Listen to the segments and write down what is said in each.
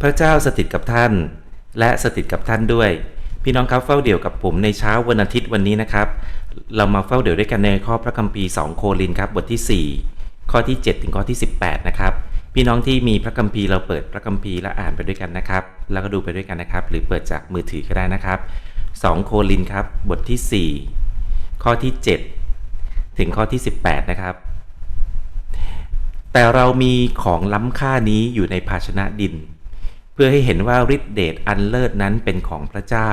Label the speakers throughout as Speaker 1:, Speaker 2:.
Speaker 1: พระเจ้าสถิตกับท่าน และสถิตกับท่านด้วย พี่น้องครับเฝ้าเดี่ยวกับผมในเช้าวันอาทิตย์วันนี้นะครับ เรามาเฝ้าเดี่ยวด้วยกันในข้อพระคัมภีร์ 2 โครินครับบทที่ 4 ข้อที่ 7 ถึงข้อที่ 18 นะครับ พี่น้องที่มีพระคัมภีร์เราเปิดพระคัมภีร์และอ่านไปด้วยกันนะครับ แล้วก็ดูไปด้วยกันนะครับ หรือเปิดจากมือถือก็ได้นะครับ 2 โครินครับบทที่ 4 ข้อที่ 7 ถึงข้อที่ 18 นะครับแต่เรามีของล้ำค่านี้อยู่ในภาชนะดิน เพื่อให้เห็นว่าฤทธิเดชอันเลิศนั้นเป็นของพระเจ้า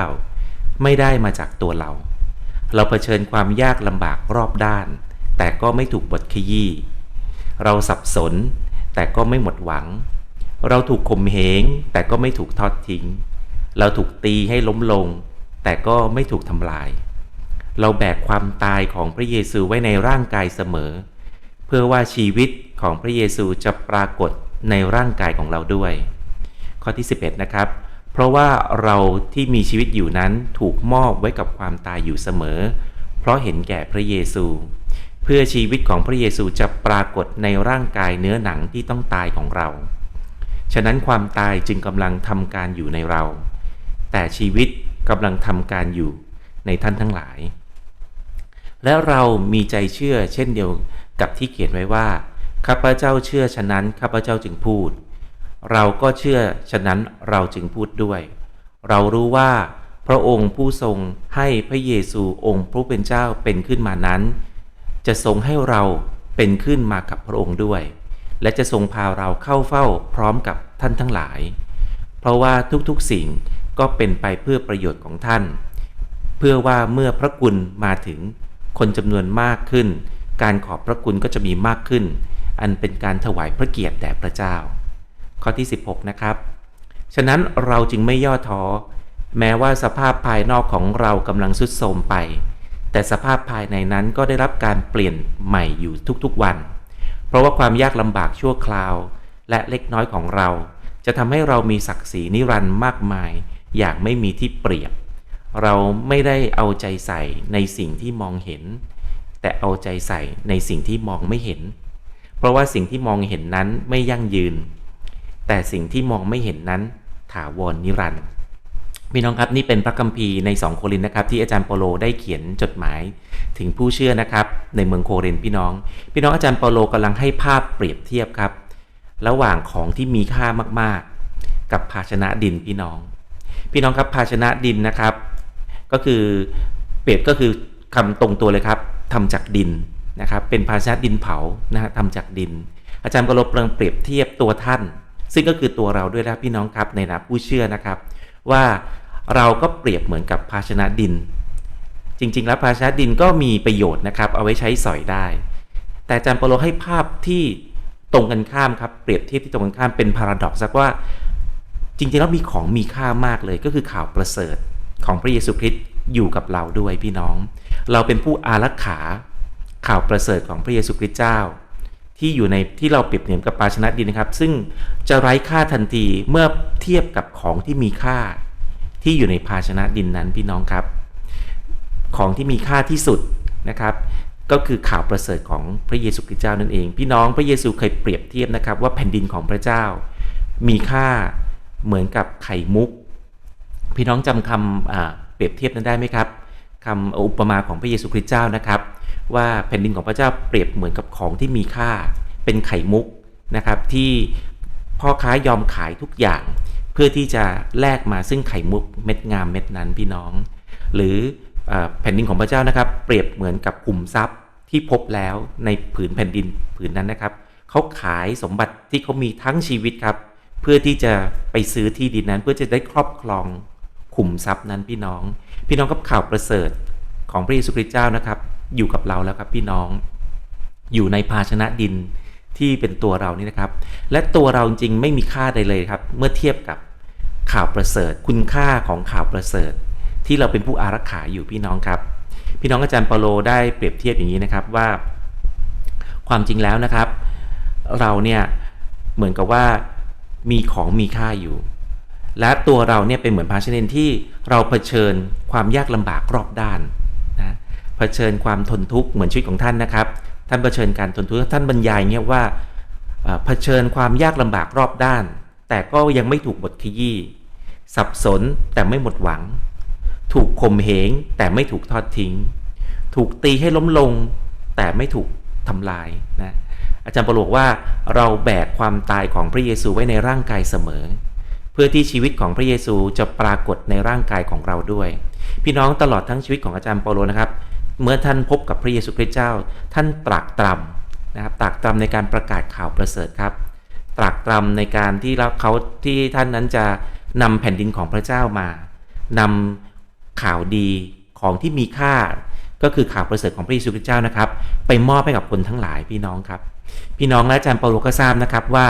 Speaker 1: ไม่ได้มาจากตัวเรา เราเผชิญความยากลำบากรอบด้าน แต่ก็ไม่ถูกบดขยี้เราสับสน แต่ก็ไม่หมดหวัง เราถูกข่มเหงแต่ก็ไม่ถูกทอดทิ้ง เราถูกตีให้ล้มลง แต่ก็ไม่ถูกทำลาย เราแบกความตายของพระเยซูไว้ในร่างกายเสมอ เพื่อว่าชีวิตของพระเยซูจะปรากฏในร่างกายของเราด้วย ข้อที่ 11 นะครับ เพราะว่าเราที่มีชีวิตอยู่นั้นถูกมอบไว้กับความตายอยู่เสมอ เพราะเห็นแก่พระเยซู เพื่อชีวิตของพระเยซูจะปรากฏในร่างกายเนื้อหนังที่ต้องตายของเรา ฉะนั้นความตายจึงกำลังทำการอยู่ในเรา แต่ชีวิตกำลังทำการอยู่ในท่านทั้งหลาย และเรามีใจเชื่อเช่นเดียวกับที่เขียนไว้ว่าข้าพเจ้าเชื่อฉะนั้นข้าพเจ้าจึงพูด เราก็เชื่อฉะนั้นเราจึงพูดด้วย เรารู้ว่า พระองค์ผู้ทรงให้พระเยซูองค์ผู้เป็นเจ้าเป็นขึ้นมานั้น จะทรงให้เราเป็นขึ้นมากับพระองค์ด้วย และจะทรงพาเราเข้าเฝ้าพร้อมกับท่านทั้งหลาย เพราะว่าทุกๆสิ่งก็เป็นไปเพื่อประโยชน์ของท่าน เพื่อว่าเมื่อพระกุณมาถึงคนจำนวนมากขึ้น การขอบพระคุณก็จะมีมากขึ้น อันเป็นการถวายพระเกียรติแด่พระเจ้า ข้อที่ 16 นะครับ ฉะนั้นเราจึงไม่ย่อท้อ แม้ว่าสภาพภายนอกของเรากำลังสุดโทรมไป แต่สภาพภายในนั้นก็ได้รับการเปลี่ยนใหม่อยู่ทุกๆวัน เพราะว่าความยากลำบากชั่วคราว และเล็กน้อยของเรา จะทำให้เรามีศักดิ์ศรีนิรันดร์มากมาย อย่างไม่มีที่เปรียบ เราไม่ได้เอาใจใส่ในสิ่งที่มองเห็น แต่เอาใจใส่ในสิ่งที่มองไม่เห็น เพราะว่าสิ่งที่มองเห็นนั้นไม่ยั่งยืน แต่สิ่งที่มองไม่เห็นนั้นถาวรนิรันดร์พี่น้องครับนี่เป็นพระคัมภีร์ใน 2 โครินนะครับที่อาจารย์เปโลได้เขียนจดหมาย ถึงผู้เชื่อนะครับในเมืองโครินพี่น้อง พี่น้องอาจารย์เปโลกำลังให้ภาพเปรียบเทียบครับ ระหว่างของที่มีค่ามากๆ กับภาชนะดินพี่น้อง พี่น้องครับภาชนะดินนะครับ ก็คือเปรียบก็คือคำตรงตัวเลยครับทำจากดินนะครับเป็นภาชนะดินเผานะฮะทำจากดิน อาจารย์เปโลกำลังเปรียบเทียบตัวท่าน ซึ่งก็คือตัวเราด้วยนะพี่น้องครับในฐานะผู้เชื่อนะครับ ว่าเราก็เปรียบเหมือนกับภาชนะดิน จริง ๆ แล้วภาชนะดินก็มีประโยชน์นะครับ เอาไว้ใช้สอยได้ แต่อาจารย์เปโลให้ภาพที่ตรงกันข้ามครับเปรียบเทียบที่ตรงกันข้ามเป็นพาราดอกซ์ว่า จริงๆแล้วมีของมีค่ามากเลยก็คือข่าวประเสริฐของพระเยซูคริสต์อยู่กับเราด้วยพี่น้อง เราเป็นผู้อารักขาข่าวประเสริฐของพระเยซูคริสต์เจ้า ที่อยู่ในที่เราเปรียบเทียบกับภาชนะดินนะครับ ซึ่งจะไร้ค่าทันทีเมื่อเทียบกับของที่มีค่าที่อยู่ในภาชนะดินนั้นพี่น้องครับ ของที่มีค่าที่สุดนะครับ ก็คือข่าวประเสริฐของพระเยซูคริสต์เจ้านั่นเอง พี่น้องพระเยซูเคยเปรียบเทียบนะครับ ว่าแผ่นดินของพระเจ้า มีค่าเหมือนกับไข่มุก พี่น้องจำคำเปรียบเทียบนั้นได้ไหมครับคำอุปมาของพระเยซูคริสต์เจ้านะครับ ว่าแผ่นดินของพระเจ้าเปรียบเหมือนกับของที่มีค่า เป็นไข่มุกนะครับที่พ่อค้ายอมขายทุกอย่าง เพื่อที่จะแลกมาซึ่งไข่มุกเม็ดงามเม็ดนั้นพี่น้อง หรือแผ่นดินของพระเจ้านะครับ เปรียบเหมือนกับขุมทรัพย์ที่พบแล้วในผืนแผ่นดินผืนนั้นนะครับเขาขายสมบัติที่เขามีทั้งชีวิตครับ เพื่อที่จะไปซื้อที่ดินนั้น เพื่อจะได้ครอบครองขุมทรัพย์นั้นพี่น้อง พี่น้องกับข่าวประเสริฐของพระเยซูคริสต์เจ้านะครับ อยู่กับเราแล้วครับพี่น้อง อยู่ในภาชนะดินที่เป็นตัวเรานี่นะครับ และตัวเราจริงไม่มีค่าใดเลยครับ เมื่อเทียบกับข่าวประเสริฐ คุณค่าของข่าวประเสริฐ ที่เราเป็นผู้อารักขาอยู่พี่น้องครับ พี่น้องอาจารย์เปาโลได้เปรียบเทียบอย่างนี้นะครับว่า ความจริงแล้วนะครับ เราเนี่ยเหมือนกับว่ามีของมีค่าอยู่ และตัวเราเนี่ยเป็นเหมือนภาชนะที่เราเผชิญความยากลำบากรอบด้าน ผชิญความทนทุกข์เหมือนชีวิตของท่านนะครับ ท่านเผชิญการทนทุกข์ท่านบรรยายเงี้ยว่าเผชิญความยากลำบากรอบด้าน แต่ก็ยังไม่ถูกบทขยี้สับสนแต่ไม่หมดหวัง ถูกข่มเหงแต่ไม่ถูกทอดทิ้ง ถูกตีให้ล้มลง แต่ไม่ถูกทำลายนะอาจารย์ประโลกว่าเราแบกความตายของพระเยซูไว้ในร่างกายเสมอ เพื่อที่ชีวิตของพระเยซูจะปรากฏในร่างกายของเราด้วย พี่น้องตลอดทั้งชีวิตของอาจารย์เปาโลนะครับ เมื่อท่านพบกับพระเยซูคริสต์เจ้า ท่านตรากตรำนะครับตรากตรำในการประกาศข่าวประเสริฐครับ ตรากตรำในการที่เราเขาที่ท่านนั้นจะนำแผ่นดินของพระเจ้ามานำข่าวดีของที่มีค่า ก็คือข่าวประเสริฐของพระเยซูคริสต์เจ้านะครับ ไปมอบให้กับคนทั้งหลายพี่น้องครับ พี่น้องและอาจารย์เปาโลก็ทราบนะครับว่า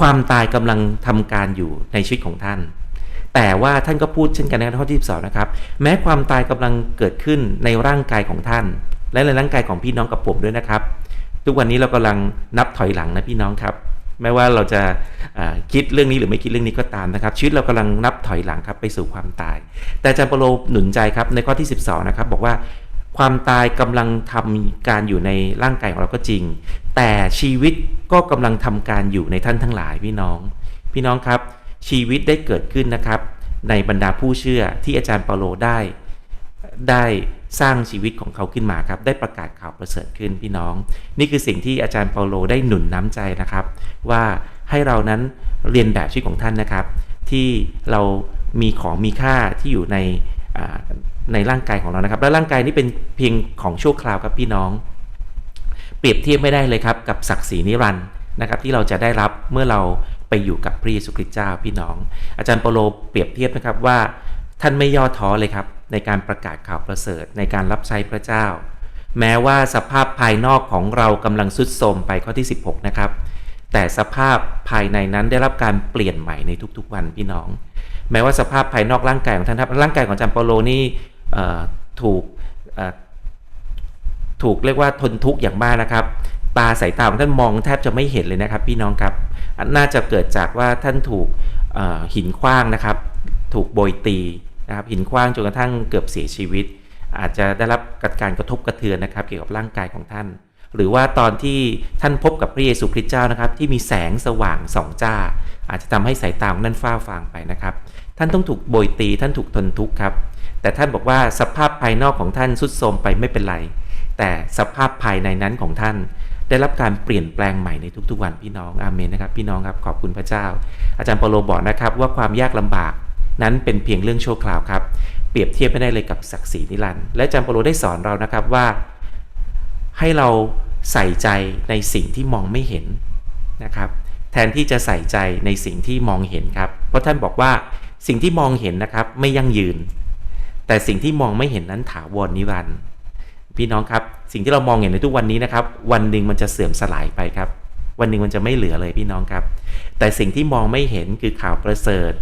Speaker 1: ความตายกำลังทำการอยู่ในชีวิตของท่าน แต่ว่าท่านก็พูดเช่นกันในข้อที่12นะครับ แม้ความตายกำลังเกิดขึ้นในร่างกายของท่าน และในร่างกายของพี่น้องกับผมด้วยนะครับ ทุกวันนี้เรากำลังนับถอยหลังนะพี่น้องครับไม่ว่าเราจะคิดเรื่องนี้หรือไม่คิดเรื่องนี้ก็ตามนะครับ ชีวิตเรากำลังนับถอยหลังครับไปสู่ความตาย แต่อาจารย์เปโลหนุนใจครับในข้อที่ 12 นะครับ บอกว่าความตายกำลังทำการอยู่ในร่างกายของเราก็จริง แต่ชีวิตก็กำลังทำการอยู่ในท่านทั้งหลายพี่น้อง พี่น้องครับ ชีวิตได้เกิดขึ้นนะครับ ในบรรดาผู้เชื่อที่อาจารย์เปาโลได้ ได้สร้างชีวิตของเขาขึ้นมาครับ ได้ประกาศข่าวประเสริฐขึ้นพี่น้อง นี่คือสิ่งที่อาจารย์เปาโลได้หนุนน้ำใจนะครับ ว่าให้เรานั้นเรียนแบบชีวิตของท่านนะครับ ที่เรามีของมีค่าที่อยู่ในในร่างกายของเรานะครับ และร่างกายนี้เป็นเพียงของชั่วคราวครับพี่น้อง เปรียบเทียบไม่ได้เลยครับกับศักดิ์ศรีนิรันดร์นะครับที่เราจะได้รับเมื่อเรา ไปอยู่กับพระเยซูคริสต์เจ้าพี่น้อง อาจารย์เปโลเปรียบเทียบนะครับว่าท่านไม่ย่อท้อเลยครับ ในการประกาศข่าวประเสริฐในการรับใช้พระเจ้า แม้ว่าสภาพภายนอกของเรากำลังสุดโทมไปข้อที่ 16 นะครับ แต่สภาพภายในนั้นได้รับการเปลี่ยนใหม่ในทุกๆวันพี่น้อง แม้ว่าสภาพภายนอกร่างกายของท่านครับร่างกายของอาจารย์เปโลนี่ถูกถูกเรียกว่าทนทุกข์อย่างมากนะครับ ตาสายตาของท่านมองแทบจะไม่เห็นเลยนะครับพี่น้องครับน่าจะเกิดจากว่าท่านถูกหินคว้างนะครับ ถูกโบยตีนะครับหินคว้างจนกระทั่งเกือบเสียชีวิต อาจจะได้รับการกระทบกระเทือนนะครับ เกี่ยวกับร่างกายของท่าน หรือว่าตอนที่ท่านพบกับพระเยซูคริสต์เจ้านะครับ ที่มีแสงสว่างสองจ้า อาจจะทำให้สายตาของท่านฟ้าฟางไปนะครับ ท่านต้องถูกโบยตี ท่านถูกทนทุกข์ครับ แต่ท่านบอกว่าสภาพภายนอกของท่านสุดโทรมไปไม่เป็นไร แต่สภาพภายในนั้นของท่าน ได้รับการเปลี่ยนแปลงใหม่ในทุกๆวันพี่น้องอาเมนนะครับพี่น้องครับขอบคุณพระเจ้า อาจารย์เปโลบอกนะครับว่าความยากลำบากนั้นเป็นเพียงเรื่องชั่วคราวครับเปรียบเทียบไม่ได้เลยกับศักดิ์ศรีนิรันดร์และอาจารย์เปโลได้สอนเรานะครับว่า ให้เราใส่ใจในสิ่งที่มองไม่เห็นนะครับแทนที่จะใส่ใจในสิ่งที่มองเห็นครับ เพราะท่านบอกว่าสิ่งที่มองเห็นนะครับไม่ยั่งยืน แต่สิ่งที่มองไม่เห็นนั้นถาวรนิรันดร์ พี่น้องครับ สิ่งที่เรามองเห็นในทุกวันนี้นะครับ วันหนึ่งมันจะเสื่อมสลายไปครับ วันหนึ่งมันจะไม่เหลือเลยพี่น้องครับ แต่สิ่งที่มองไม่เห็นคือข่าวประเสริฐ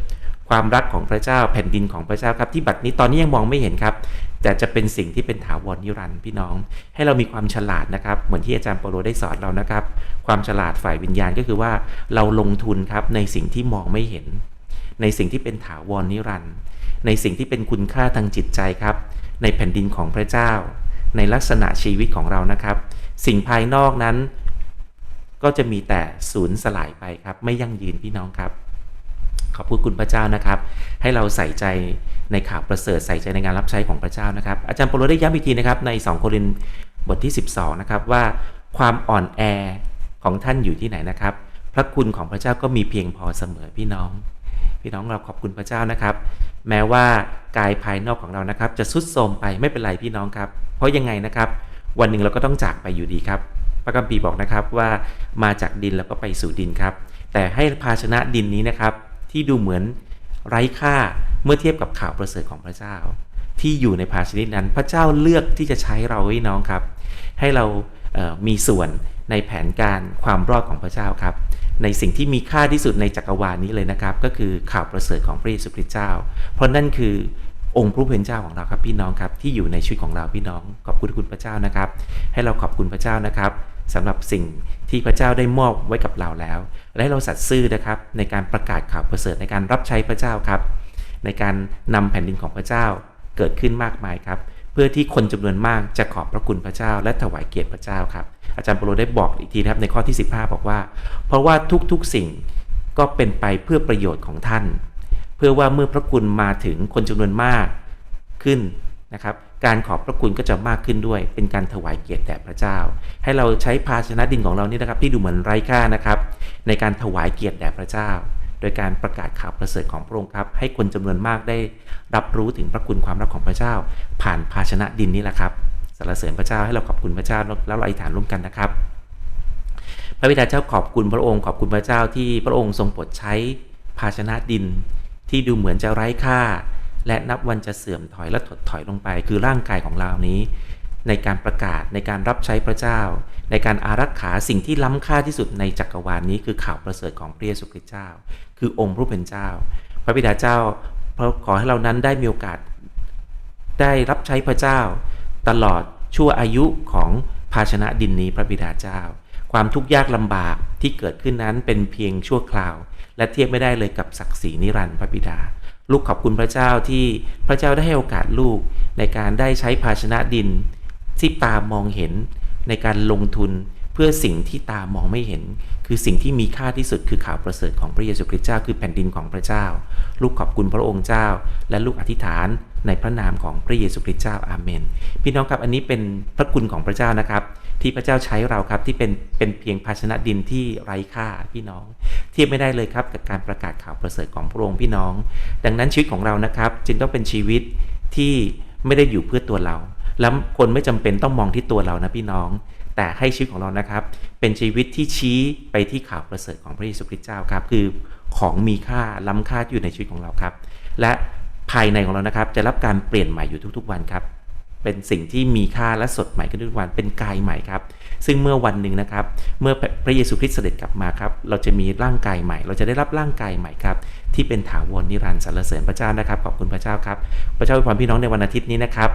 Speaker 1: ความรักของพระเจ้าแผ่นดินของพระเจ้าครับที่บัดนี้ตอนนี้ยังมองไม่เห็นครับ แต่จะเป็นสิ่งที่เป็นถาวรนิรันดร์พี่น้อง ให้เรามีความฉลาดนะครับ เหมือนที่อาจารย์เปโลได้สอนเรานะครับ ความฉลาดฝ่ายวิญญาณก็คือว่าเราลงทุนครับในสิ่งที่มองไม่เห็น ในสิ่งที่เป็นถาวรนิรันดร์ในสิ่งที่เป็นคุณค่าทางจิตใจครับ ในแผ่นดินของพระเจ้า ในลักษณะชีวิตของเรานะครับ สิ่งภายนอกนั้น ก็จะมีแต่สูญสลายไปครับ ไม่ยั่งยืนพี่น้องครับ ขอบคุณคุณพระเจ้านะครับ ให้เราใส่ใจในข่าวประเสริฐใส่ใจในงานรับใช้ของพระเจ้านะครับ อาจารย์ปโลได้ย้ำอีกทีนะครับ ใน 2 โครินธ์บทที่ 12 นะครับว่าความอ่อนแอของท่านอยู่ที่ไหนนะครับ พระคุณของพระเจ้าก็มีเพียงพอเสมอพี่น้อง พี่น้องเราขอบคุณพระเจ้านะครับ แม้ว่ากายภายนอกของเรานะครับ จะสุดโทรมไปไม่เป็นไรพี่น้องครับ เพราะยังไงนะครับ วันหนึ่งเราก็ต้องจากไปอยู่ดีครับพระกัมปีบอกนะครับว่ามาจากดินแล้วก็ไปสู่ดินครับ แต่ให้ภาชนะดินนี้นะครับ ที่ดูเหมือนไร้ค่าเมื่อเทียบกับข่าวประเสริฐของพระเจ้า ที่อยู่ในภาชนะนั้น พระเจ้าเลือกที่จะใช้เราไว้น้องครับ ให้เรามีส่วนในแผนการความรอดของพระเจ้าครับ ในสิ่งที่มีค่าที่สุดในจักรวาลนี้เลยนะครับ ก็คือข่าวประเสริฐของพระเยซูคริสต์เจ้า เพราะนั่นคือ องค์พระผู้เป็นเจ้าของเราครับพี่น้องครับที่อยู่ในชีวิตของเราพี่น้อง ขอบคุณคุณพระเจ้านะครับ ให้เราขอบคุณพระเจ้านะครับสำหรับสิ่งที่พระเจ้าได้มอบไว้กับเราแล้ว และเราสัตย์ซื่อนะครับในการประกาศข่าวประเสริฐในการรับใช้พระเจ้าครับ ในการนำแผ่นดินของพระเจ้าเกิดขึ้นมากมายครับ เพื่อที่คนจำนวนมากจะขอบพระคุณพระเจ้า และถวายเกียรติพระเจ้าครับ อาจารย์ปโลได้บอกอีกทีนะครับในข้อที่ 15 บอกว่า เพราะว่าทุกๆสิ่งก็เป็นไปเพื่อประโยชน์ของท่าน เพื่อว่าเมื่อพระคุณมาถึงคนจำนวนมากขึ้นนะครับ การขอบพระคุณก็จะมากขึ้นด้วย เป็นการถวายเกียรติแด่พระเจ้า ให้เราใช้ภาชนะดินของเรานี่นะครับ ที่ดูเหมือนไร้ค่านะครับ ในการถวายเกียรติแด่พระเจ้า โดยการประกาศข่าวประเสริฐของพระองค์ครับ ให้คนจำนวนมากได้รับรู้ถึงพระคุณความรักของพระเจ้า ผ่านภาชนะดินนี่แหละครับสรรเสริญพระเจ้าให้เราขอบคุณพระเจ้าแล้วเราอธิษฐานร่วมกันนะครับ พระบิดาเจ้าขอบคุณพระองค์ขอบคุณพระเจ้าที่พระองค์ทรงโปรดใช้ภาชนะดิน ที่ดูเหมือนจะไร้ค่า และนับวันจะเสื่อมถอยและถดถอยลงไป คือร่างกายของเรานี้ ในการประกาศในการรับใช้พระเจ้า ในการอารักขาสิ่งที่ล้ำค่าที่สุดในจักรวาลนี้คือข่าวประเสริฐของพระเยซูคริสต์เจ้า คือองค์พระผู้เป็นเจ้า พระบิดาเจ้าขอให้เรานั้นได้มีโอกาส ได้รับใช้พระเจ้า ตลอดชั่วอายุของภาชนะดินนี้พระบิดาเจ้า ความทุกข์ยากลำบากที่เกิดขึ้นนั้นเป็นเพียงชั่วคราว และเทียบไม่ได้เลยกับศักดิ์ศรีนิรันดร์พระบิดา ลูกขอบคุณพระเจ้าที่พระเจ้าได้ให้โอกาสลูกในการได้ใช้ภาชนะดิน ที่ตามองเห็นในการลงทุนเพื่อสิ่งที่ตามองไม่เห็น คือสิ่งที่มีค่าที่สุดคือข่าวประเสริฐของพระเยซูคริสต์เจ้าคือแผ่นดินของพระเจ้า ลูกขอบคุณพระองค์เจ้า และลูกอธิษฐานในพระนามของพระเยซูคริสต์เจ้าอาเมน พี่น้องครับอันนี้เป็นพระคุณของพระเจ้านะครับ ที่พระเจ้าใช้เราครับที่เป็นเป็นเพียงภาชนะดินที่ไร้ค่าพี่น้อง เทียบไม่ได้เลยครับกับการประกาศข่าวประเสริฐของพระองค์พี่น้อง ดังนั้นชีวิตของเรานะครับจึงต้องเป็นชีวิตที่ไม่ได้อยู่เพื่อตัวเรา แล้วคนไม่จำเป็นต้องมองที่ตัวเรานะพี่น้อง แต่ให้ชีวิตของเรานะครับ เป็นชีวิตที่ชี้ไปที่ข่าวประเสริฐของพระเยซูคริสต์เจ้าครับ คือของมีค่าล้ำค่าอยู่ในชีวิตของเราครับ และภายในของเรานะครับจะรับการเปลี่ยนใหม่อยู่ทุกๆวันครับ เป็นสิ่งที่มีค่าและสดใหม่ขึ้นทุกวันเป็นกายใหม่ครับ ซึ่งเมื่อวันหนึ่งนะครับ เมื่อพระเยซูคริสต์เสด็จกลับมาครับ เราจะมีร่างกายใหม่ เราจะได้รับร่างกายใหม่ครับ ที่เป็นถาวรนิรันดร์สรรเสริญพระเจ้านะครับ ขอบคุณพระเจ้าครับ พระเจ้าอวยพรพี่น้องในวันอาทิตย์นี้นะครับ